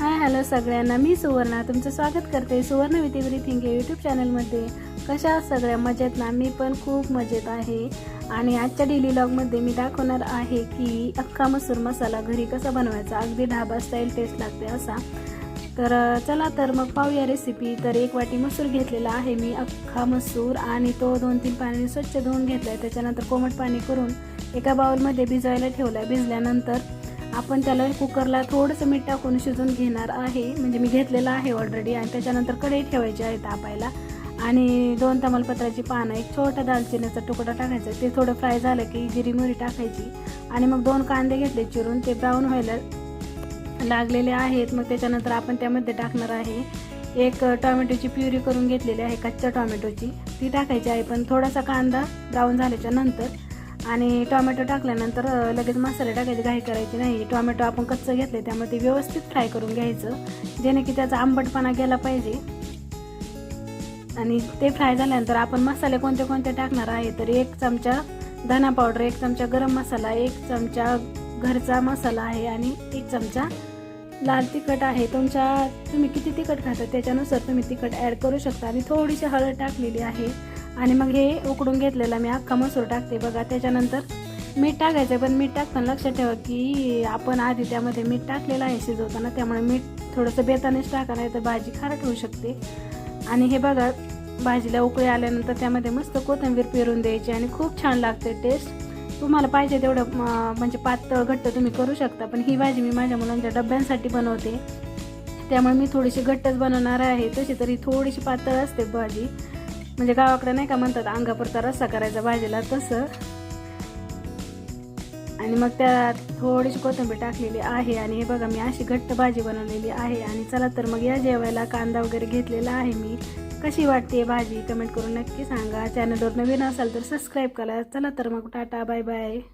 Hi hello सगळ्यांना. मी सुवर्णा. तुमचं स्वागत करते सुवर्ण विथ एव्हरीथिंग या यूट्यूब चॅनलमध्ये कशा सगळ्या? मजेत ना? मी पण खूप मजेत आहे. आणि आजच्या डेली लॉगमध्ये मी दाखवणार आहे की अख्खा मसूर मसाला घरी कसा बनवायचा? अगदी ढाबा स्टाईल टेस्ट लागते असा. तर चला तर मग पाहूया रेसिपी तर एक वाटी मसूर घेतलेला आहे मी अख्खा मसूर. आणि तो दोन तीन पाणी स्वच्छ धुवून घेतला आहे त्याच्यानंतर कोमट पाणी करून एका बाउलमध्ये भिजवायला ठेवला आहे भिजल्यानंतर आपण त्याला कुकरला थोडंसं मीठ टाकून शिजून घेणार आहे. म्हणजे मी घेतलेलं आहे ऑलरेडी आणि त्याच्यानंतर कढई ठेवायची आहे तापायला. आणि दोन तमालपत्राची पानं एक छोटा दालचिनीचा तुकडा टाकायचा ते थोडं फ्राय झालं की जिरी मोहरी टाकायची. आणि मग दोन कांदे घेतले चिरून ते ब्राऊन व्हायला लागलेले आहेत. मग त्याच्यानंतर आपण त्यामध्ये टाकणार आहे एक टोमॅटोची प्युरी करून घेतलेली आहे कच्च्या टोमॅटोची. ती टाकायची आहे पण थोडासा कांदा ब्राऊन झाल्याच्यानंतर आणि टोमॅटो टाकल्यानंतर लगेच मसाले टाकायची घाई करायची नाही. टोमॅटो आपण कच्चं घेतले त्यामुळे ते व्यवस्थित फ्राय करून घ्यायचं. जेणे की त्याचा आंबटपणा गेला पाहिजे. आणि ते फ्राय झाल्यानंतर आपण मसाले कोणते कोणते टाकणार आहे तर एक चमचा धना पावडर एक चमचा गरम मसाला एक चमचा घरचा मसाला आहे आणि एक चमचा लाल तिखट आहे. तुमच्या तुम्ही किती तिखट खाता त्याच्यानुसार तुम्ही तिखट ॲड करू शकता. आणि थोडीशी हळद टाकलेली आहे. आणि मग हे उकडून घेतलेला मी अख्खा मसूर टाकते. बघा त्याच्यानंतर मीठ टाकायचं पण मीठ टाकताना लक्षात ठेवा की आपण आधी त्यामध्ये मीठ टाकलेलं आहे शिजवताना. त्यामुळे मीठ थोडंसं बेतानेच टाका नाही तर भाजी खारट होऊ शकते. आणि हे बघा भाजीला उकळी आल्यानंतर त्यामध्ये मस्त कोथिंबीर पेरून द्यायची आणि खूप छान लागते टेस्ट तुम्हाला पाहिजे तेवढं म्हणजे पातळ घट्ट तुम्ही करू शकता पण ही भाजी मी माझ्या मुलांच्या डब्यांसाठी बनवते. त्यामुळे मी थोडीशी घट्टच बनवणार आहे. तशी तरी थोडीशी पातळ असते भाजी. म्हणजे गावाकडे नाही का म्हणतात अंगापुरता रस्सा करायचा भाजीला तसं. आणि मग त्यात थोडीशी कोथिंबीर टाकलेली आहे आणि हे बघा मी अशी घट्ट भाजी बनवलेली आहे. आणि चला तर मग या जेवायला कांदा वगैरे घेतलेला आहे मी. कशी वाटते भाजी? कमेंट करून नक्की सांगा. चॅनलवर नवीन असाल तर सबस्क्राईब करा. चला तर मग टाटा बाय बाय